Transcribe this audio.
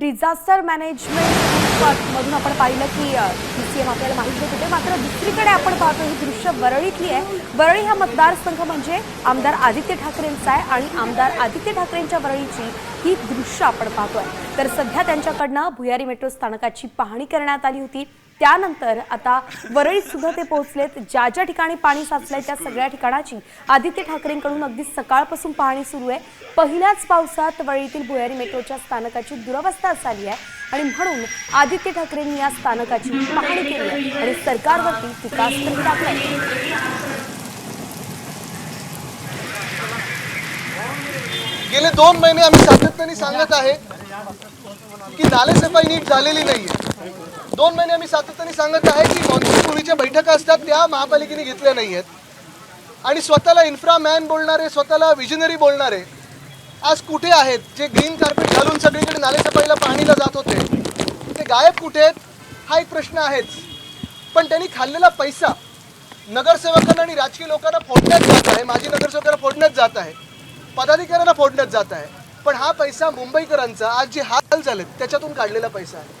Disaster management मधून आपण पाहिलं की पीसीएम आपल्याला माहीत होत होते. मात्र दुसरीकडे आपण पाहतो ही दृश्य वरळीतली आहे. वरळी हा मतदारसंघ म्हणजे आमदार आदित्य ठाकरेंचा आहे आणि आमदार आदित्य ठाकरेंच्या वरळीची ही दृश्य आपण पाहतोय. तर सध्या त्यांच्याकडनं भुयारी मेट्रो स्थानकाची पाहणी करण्यात आली होती. त्यानंतर आता वरळीत सुद्धा ते पोहोचलेत. ज्या ज्या ठिकाणी पाणी साचलंय त्या सगळ्या ठिकाणाची आदित्य ठाकरेंकडून अगदी सकाळपासून पाहणी सुरू आहे. पहिल्याच पावसात वरळीतील भुयारी मेट्रोच्या स्थानकाची दुरवस्था झाली आहे आणि म्हणून आदित्य ठाकरेंनी या स्थानकाची पाहणी केली आणि सरकारवरती टीकास्त्र टाकलंय गेले दोन महिने आम्ही सातत्याने सांगत आहे की नालेसफाई नीट झालेली नाही आहे दोन महिने आम्ही सातत्याने सांगत आहे की मॉन्सून पूर्वीच्या बैठका असतात त्या महापालिकेने घेतल्या नाही आहेत आणि स्वतःला इन्फ्रा मॅन बोलणारे स्वतःला विजनरी बोलणारे आज कुठे आहेत? जे ग्रीन कार्पेट घालून सगळीकडे नालेसफाईला पाणीला जात होते ते गायब कुठे आहेत? हा एक प्रश्न आहेच. पण त्यांनी खाल्लेला पैसा नगरसेवकांना आणि राजकीय लोकांना फोडण्यात जात आहे माजी नगरसेवकांना फोडण्यात जात आहे. पदाधिकाऱ्यांना फोडण्यात जात आहे. पण हा पैसा मुंबईकरांचा आज जे हाल झालेत त्याच्यातून काढलेला पैसा आहे.